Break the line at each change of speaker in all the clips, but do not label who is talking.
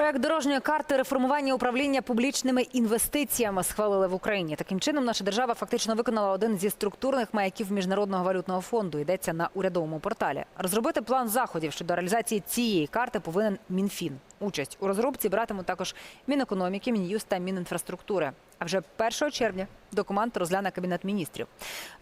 Проект дорожньої карти реформування управління публічними інвестиціями схвалили в Україні. Таким чином, наша держава фактично виконала один зі структурних маяків міжнародного валютного фонду. Йдеться на урядовому порталі. Розробити план заходів щодо реалізації цієї карти повинен Мінфін. Участь у розробці братимуть також Мінекономіки, мін'юз та Мінінфраструктури. А вже 1 червня документ розгляне кабінет міністрів.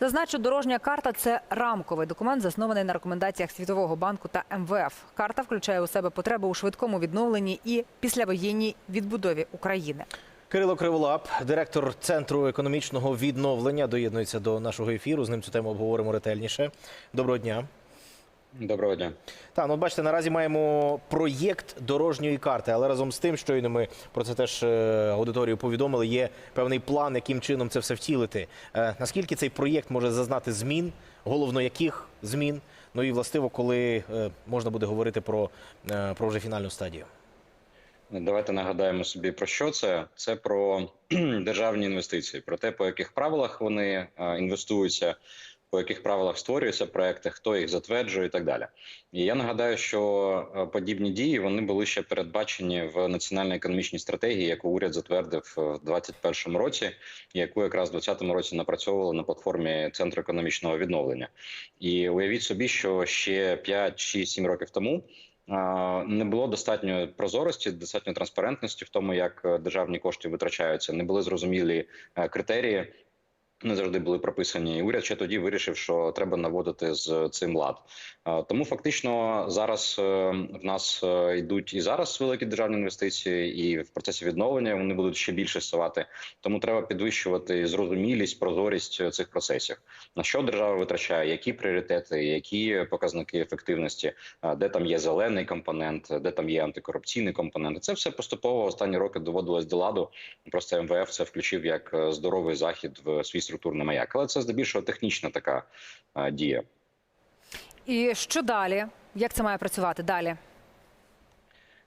Зазначу, дорожня карта це рамковий документ, заснований на рекомендаціях Світового банку та МВФ. Карта включає у себе потреби у швидкому відновленні і післявоєнній відбудові України.
Кирило Криволап, директор центру економічного відновлення, доєднується до нашого ефіру. З ним цю тему обговоримо ретельніше. Доброго дня.
Доброго дня.
Так, ну от бачите, наразі маємо проєкт дорожньої карти, але разом з тим, щойно ми про це теж е, аудиторію повідомили. Є певний план, яким чином це все втілити. Е, Наскільки цей проєкт може зазнати змін, головно яких змін? Ну і властиво, коли е, можна буде говорити про, про вже фінальну стадію.
Давайте нагадаємо собі про що це. Це про державні інвестиції, про те, по яких правилах вони інвестуються, по яких правилах створюються проекти, хто їх затверджує, і так далі. І я нагадаю, що е, подібні дії вони були ще передбачені в національній економічній стратегії, яку уряд затвердив е, в 2021 році, яку якраз в 2020 році напрацьовували на платформі Центру економічного відновлення. І уявіть собі, що ще 5, 6, 7 років тому. Не було достатньо прозорості, достатньо транспарентності в тому, як е, державні кошти витрачаються. Не були зрозумілі е, критерії, не завжди були прописані. І уряд ще тоді вирішив, що треба наводити з цим лад. Е, Тому фактично зараз е, в нас е, йдуть і зараз великі державні інвестиції, і в процесі відновлення вони будуть ще більше ставати. Тому треба підвищувати зрозумілість, прозорість цих процесів. На що держава витрачає, які пріоритети, які показники ефективності, е, де там є зелений компонент, де там є антикорупційний компонент. Це все поступово останні роки доводилось до ладу. Просто МВФ це включив як е, здоровий захід в свій структурний маяк. Але це здебільшого технічна така е, дія.
І що далі? Як це має працювати далі?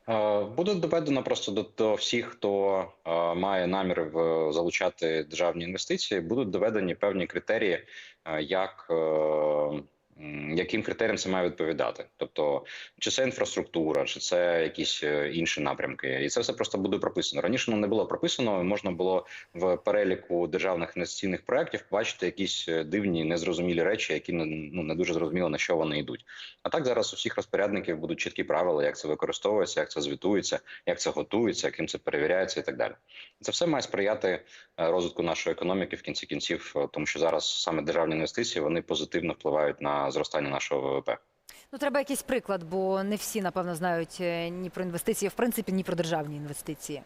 Е, Буде доведено просто до, до всіх, хто е, має намір в залучати державні інвестиції, будуть доведені певні критерії, е, як е, яким критеріям це має відповідати, тобто чи це інфраструктура, чи це якісь е, інші напрямки, і це все просто буде прописано. Раніше воно не було прописано. Можна було в переліку державних інвестиційних проєктів побачити якісь е, дивні незрозумілі речі, які не ну не дуже зрозуміло на що вони йдуть. А так зараз у всіх розпорядників будуть чіткі правила, як це використовується, як це звітується, як це готується, яким це перевіряється, і так далі. Це все має сприяти е, розвитку нашої економіки в кінці кінців, тому що зараз саме державні інвестиції вони позитивно впливають на зростання нашого ВВП.
Ну, треба якийсь приклад, бо не всі, напевно, знають е, ні про інвестиції, в принципі, ні про державні інвестиції.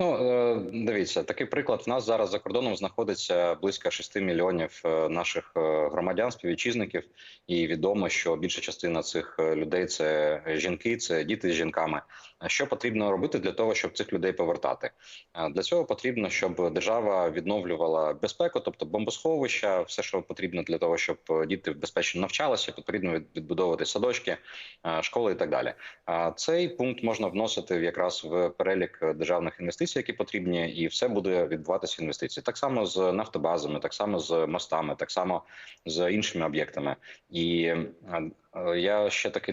Ну е, дивіться, такий приклад. В нас зараз за кордоном знаходиться близько 6 мільйонів е, наших громадян, співвітчизників, і відомо, що більша частина цих людей це жінки, це діти з жінками. А Що потрібно робити для того, щоб цих людей повертати? Е, Для цього потрібно, щоб держава відновлювала безпеку, тобто бомбосховища, все, що потрібно для того, щоб е, діти безпечно навчалися, потрібно від- відбудовувати садочки, е, школи і так далі. Цей пункт можна вносити якраз в перелік е, державних інвестицій, які потрібні, і все буде відбуватися інвестиції. Так само з нафтобазами, так само з мостами, так само з іншими об'єктами. І е, е, я ще таки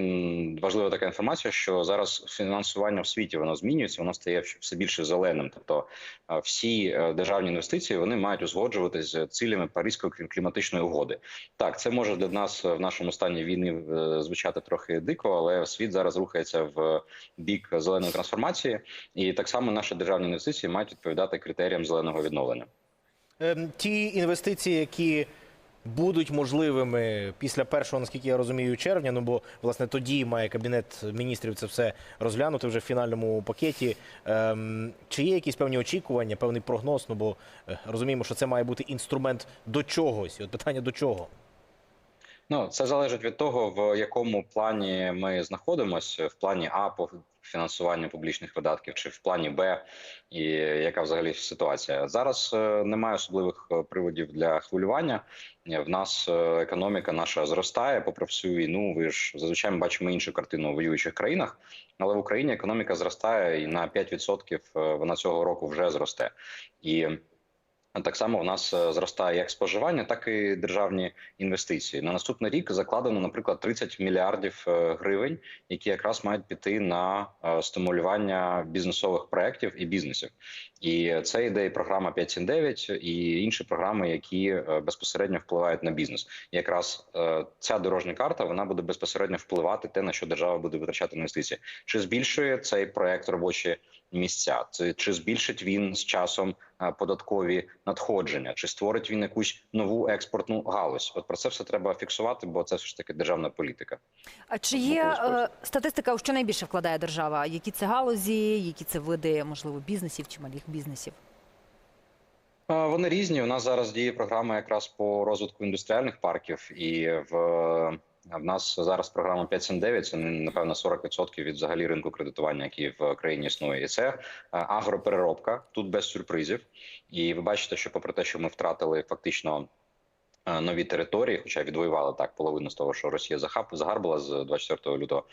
важлива така інформація, що зараз фінансування в світі воно змінюється, воно стає все більше зеленим. Тобто е, всі е, державні інвестиції вони мають узгоджуватись з цілями Паризької кліматичної угоди. Так, це може для нас е, в нашому стані війни е, звучати трохи дико, але світ зараз рухається в бік зеленої трансформації, і так само наші державні інвестиції мають відповідати критеріям зеленого відновлення.
Ем, Ті інвестиції, які будуть можливими після першого, наскільки я розумію, червня. Ну бо власне тоді має кабінет міністрів це все розглянути вже в фінальному пакеті. Ем, Чи є якісь певні очікування, певний прогноз? Ну бо е, розуміємо, що це має бути інструмент до чогось. І От питання до чого?
Ну це залежить від того, в якому плані ми знаходимося, в плані А по фінансуванню публічних видатків, чи в плані Б, і яка взагалі ситуація зараз е, немає особливих е, приводів для хвилювання. Е, В нас економіка наша зростає попри всю війну. Ви ж зазвичай ми бачимо іншу картину у воюючих країнах, але в Україні економіка зростає і на 5% е, вона цього року вже зросте і. Так само в нас е, зростає як споживання, так і державні інвестиції. На наступний рік закладено, наприклад, 30 мільярдів е, гривень, які якраз мають піти на е, стимулювання бізнесових проєктів і бізнесів. І це йде і програма 579 і інші програми, які безпосередньо впливають на бізнес. І якраз ця дорожня карта вона буде безпосередньо впливати те, на що держава буде витрачати інвестиції. Чи збільшує цей проект робочі місця? Це чи збільшить він з часом податкові надходження? Чи створить він якусь нову експортну галузь? От про це все треба фіксувати, бо це все ж таки державна політика.
А чи є е, статистика, у що найбільше вкладає держава? Які це галузі, які це види, можливо, бізнесів чи малих бізнесів?
Е, Вони різні. У нас зараз діє програма якраз по розвитку індустріальних парків, і в, в нас зараз програма 579, це напевно 40% від взагалі ринку кредитування, який в країні існує. І це е, агропереробка тут без сюрпризів. І ви бачите, що попри те, що ми втратили фактично. Е, Нові території, хоча відвоювали так половину з того, що Росія захап загарбала з 24 лютого.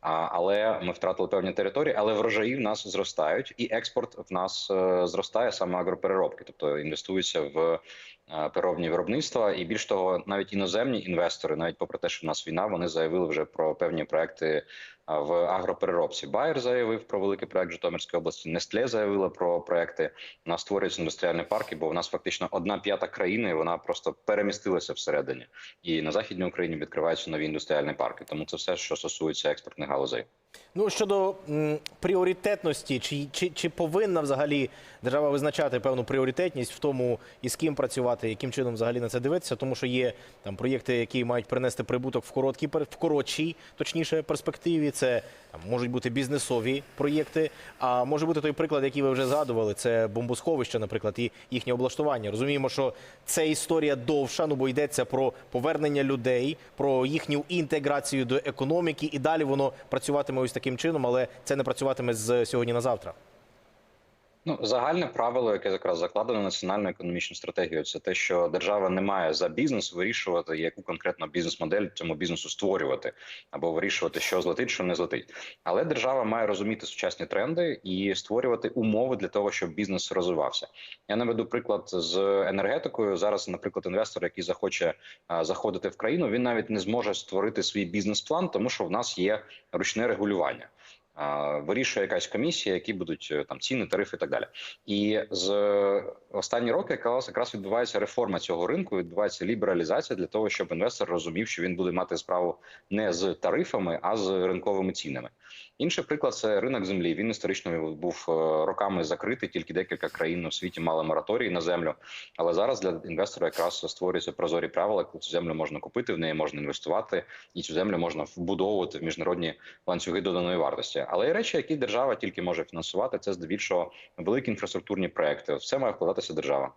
А, але ми втратили певні території, але врожаї в нас зростають, і експорт в нас е, зростає саме агропереробки, тобто інвестуються в е, переробні виробництва. І більш того, навіть іноземні інвестори, навіть попри те, що в нас війна, вони заявили вже про певні проекти в агропереробці. Байер заявив про великий проект Житомирської області. Нестле заявила про проекти. У нас створюються індустріальні парки, бо у нас фактично одна п'ята країни. Вона просто перемістилася всередині, і на західній Україні відкриваються нові індустріальні парки. Тому це все, що стосується експортних галузей.
Ну щодо м, пріоритетності, чи, чи, чи повинна взагалі держава визначати певну пріоритетність в тому, і з ким працювати, яким чином взагалі на це дивитися, тому що є там проєкти, які мають принести прибуток в короткій в коротшій, точніше, перспективі. Це там можуть бути бізнесові проєкти. А може бути той приклад, який ви вже згадували, це бомбосховище, наприклад, і їхнє облаштування. Розуміємо, що це історія довша, ну бо йдеться про повернення людей, про їхню інтеграцію до економіки, і далі воно працюватиме ось таким чином, але це не працюватиме з сьогодні на завтра.
Ну, загальне правило, яке якраз закладено національну економічну стратегію, це те, що держава не має за бізнес вирішувати, яку конкретно бізнес-модель цьому бізнесу створювати, або вирішувати, що злетить, що не злетить. Але держава має розуміти сучасні тренди і створювати умови для того, щоб бізнес розвивався. Я наведу приклад з енергетикою. Зараз, наприклад, інвестор, який захоче заходити в країну, він навіть не зможе створити свій бізнес-план, тому що в нас є ручне регулювання. Вирішує якась комісія, які будуть е, там ціни, тарифи і так далі. І з е, останні роки якраз якраз відбувається реформа цього ринку. Відбувається лібералізація для того, щоб інвестор розумів, що він буде мати справу не з тарифами, а з ринковими цінами. Інший приклад це ринок землі. Він історично був е, роками закритий. Тільки декілька країн у світі мали мораторій на землю. Але зараз для інвестора якраз створюються прозорі правила, коли цю землю можна купити, в неї можна інвестувати, і цю землю можна вбудовувати в міжнародні ланцюги доданої вартості. Але є речі, які держава тільки може фінансувати, це здебільшого великі інфраструктурні проекти. В це має вкладатися держава.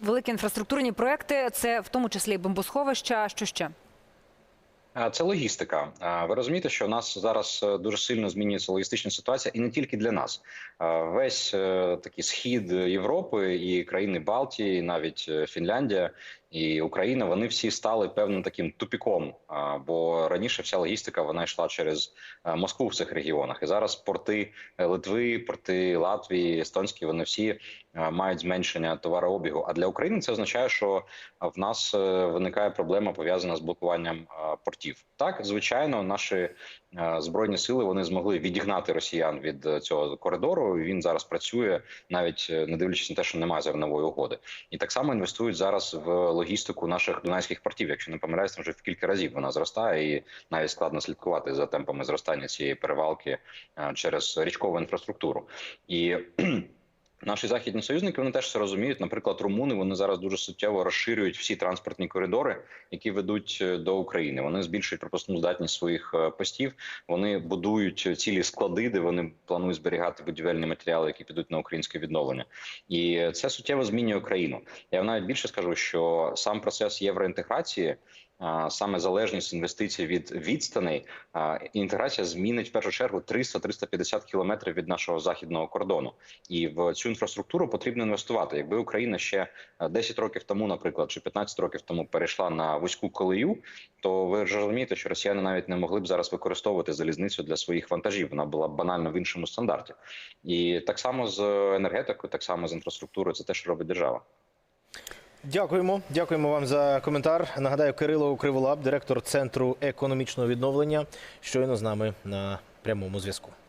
Великі інфраструктурні проекти це в тому числі бомбосховища. Що ще?
Це логістика. Ви розумієте, що у нас зараз е, дуже сильно змінюється логістична ситуація, і не тільки для нас. Весь е, такий схід Європи і країни Балтії, навіть е, Фінляндія і Україна, вони всі стали певним таким тупіком. Бо раніше вся логістика вона йшла через Москву в цих регіонах. І зараз порти Литви, порти Латвії, Естонські, вони всі мають зменшення товарообігу. А для України це означає, що в нас е, виникає проблема пов'язана з блокуванням е, портів. Так, звичайно, наші е, збройні сили вони змогли відігнати росіян від е, цього коридору. Він зараз працює, навіть е, не дивлячись на те, що немає зернової угоди, і так само інвестують зараз в логістику наших дунайських портів. Якщо не помиляюсь, вже в кілька разів вона зростає, і навіть складно слідкувати за темпами зростання цієї перевалки е, через річкову інфраструктуру і. Наші західні союзники вони теж це розуміють. Наприклад, румуни вони зараз дуже суттєво розширюють всі транспортні коридори, які ведуть е, до України. Вони збільшують пропускну здатність своїх е, постів. Вони будують цілі склади, де вони планують зберігати будівельні матеріали, які підуть на українське відновлення. І це суттєво змінює країну. Я навіть більше скажу, що сам процес євроінтеграції саме залежність інвестицій від відстаней, інтеграція змінить в першу чергу 300-350 кілометрів від нашого західного кордону. І в цю інфраструктуру потрібно інвестувати. Якби Україна ще е, 10 років тому, наприклад, чи 15 років тому перейшла на вузьку колею, то ви ж розумієте, що росіяни навіть не могли б зараз використовувати залізницю для своїх вантажів. Вона була б банально в іншому стандарті. І так само з енергетикою, так само з інфраструктурою, це те, що робить держава.
Дякуємо. Дякуємо вам за коментар. Нагадаю, Кирило Криволап, директор Центру економічного відновлення, щойно з нами на прямому зв'язку.